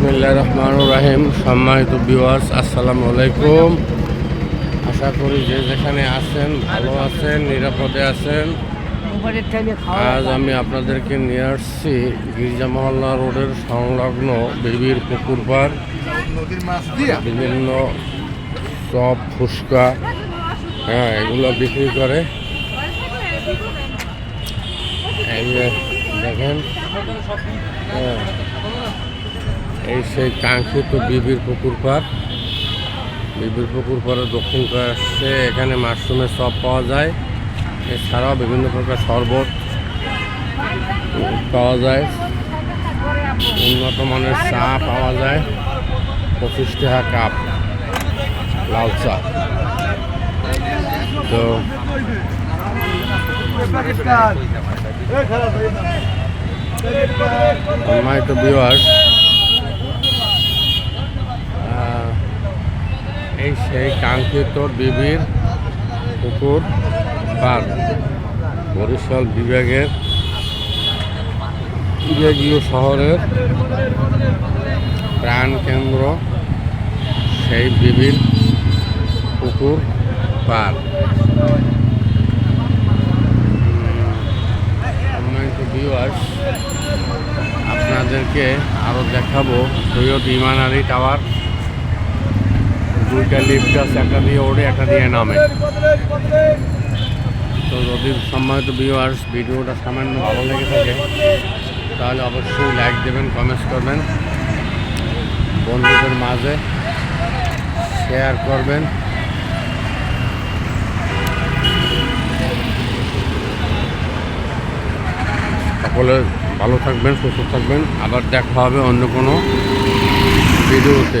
বিসমিল্লাহ রহমান রাহিম। সম্মানিত বিওয়ার্স আসসালামু আলাইকুম। আশা করি যে যেখানে আছেন ভালো আছেন নিরাপদে আছেন। আজ আমি আপনাদেরকে নিয়ে আসছি গির্জা মহল্লা রোডের সংলগ্ন বিবির পুকুর দিয়া বিভিন্ন চপ ফুচকা হ্যাঁ এগুলো বিক্রি করে। দেখেন হ্যাঁ, এই সেই কাঙ্ক্ষিত বিবির পুকুর পাড়। বিবির পুকুর পাড়ে দক্ষিণ আসছে এখানে মাশরুমের চপ পাওয়া যায়। এছাড়াও বিভিন্ন প্রকার শরবত পাওয়া যায়। উন্নত মানের চা পাওয়া যায়। পঁচিশ টাকা কাপ লাল চা। তো সম্মানিত বিওয়ার্স এই সেই কাঙ্ক্ষিত বিবির পুকুর পার বরিশাল বিভাগের বিভাগীয় শহরের প্রাণকেন্দ্র সেই বিবির পুকুর পার আপনাদেরকে আরও দেখাবো সৈয়দ ইমান আলী টাওয়ার। দুইটা লিফট আছে, একটা দিয়ে ওড়ে, একটা দিয়ে নামে। তো যদি সম্মানিত ভিউয়ার্স ভিডিওটা সামান্য ভালো লেগে থাকে, তাহলে অবশ্যই লাইক দেবেন কমেন্টস করবেন। বন্ধুদের মাঝে শেয়ার করবেন। সকলে ভালো থাকবেন, সুস্থ থাকবেন। আবার দেখা হবে অন্য কোনো ভিডিওতে।